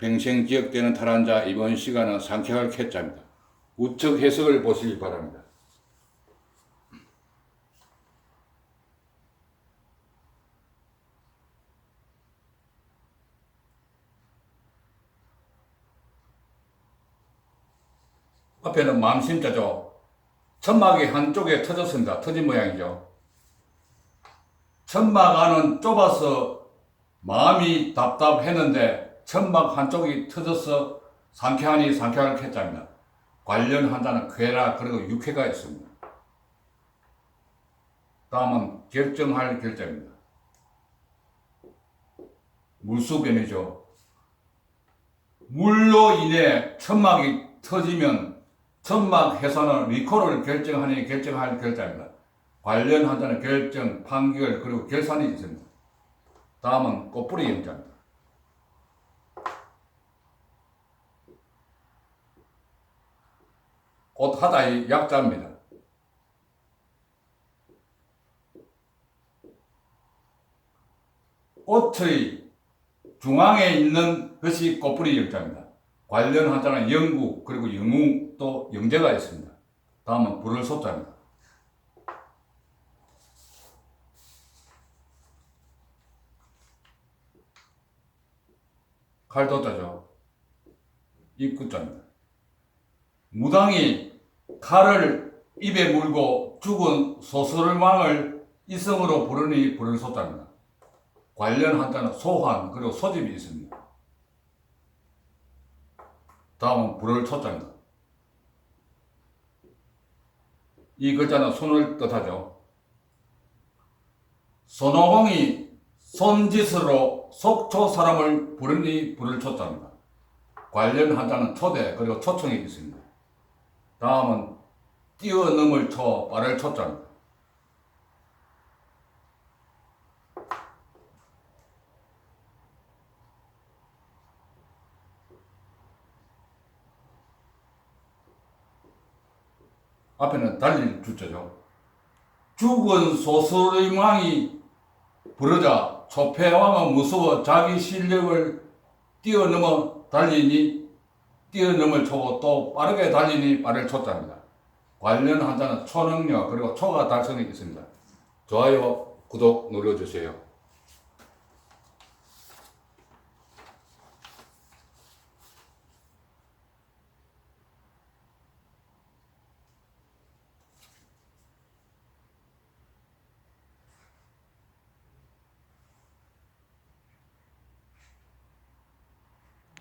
뱅생 지역되는 탈환자 이번 시간은 상쾌할 쾌자입니다. 우측 해석을 보시기 바랍니다. 앞에는 마음심자죠. 천막이 한쪽에 터졌습니다. 터진 모양이죠. 천막 안은 좁아서 마음이 답답했는데 천막 한쪽이 터져서 상쾌하니 상쾌할 쾌자입니다. 관련 환자는 쾌라 그리고 육회가 있습니다. 다음은 결정할 결자입니다. 물수변이죠. 물로 인해 천막이 터지면 천막 해산은 리콜을 결정하니 결정할 결자입니다. 관련 환자는 결정, 판결, 그리고 결산이 있습니다. 다음은 꽃뿌리 영자입니다. 꽃하다의 약자입니다. 꽃의 중앙에 있는 것이 꽃뿌리 영자입니다. 관련 환자는 영구 그리고 영웅 또 영재가 있습니다. 다음은 불을 솟자입니다. 칼도자죠. 입구자입니다. 무당이 칼을 입에 물고 죽은 소설왕을 이성으로 부르니 불을 솟자입니다. 관련 한자는 소환 그리고 소집이 있습니다. 다음은 불을 초자입니다. 이 글자는 손을 뜻하죠. 손오공이 손짓으로 속초 사람을 부르니 불을 초자입니다. 관련 한자는 초대 그리고 초청이 있습니다. 다음은 뛰어넘을 초, 빠를 초자입니다. 앞에는 달릴 주자죠. 죽은 소설의왕이 부르자 초패왕은 무서워 자기 실력을 뛰어넘어 달리니 뛰어넘을 초고 또 빠르게 달리니 빠를 초자입니다. 관련 한자는 초능력 그리고 초가 달성이 있습니다. 좋아요, 구독 눌러주세요.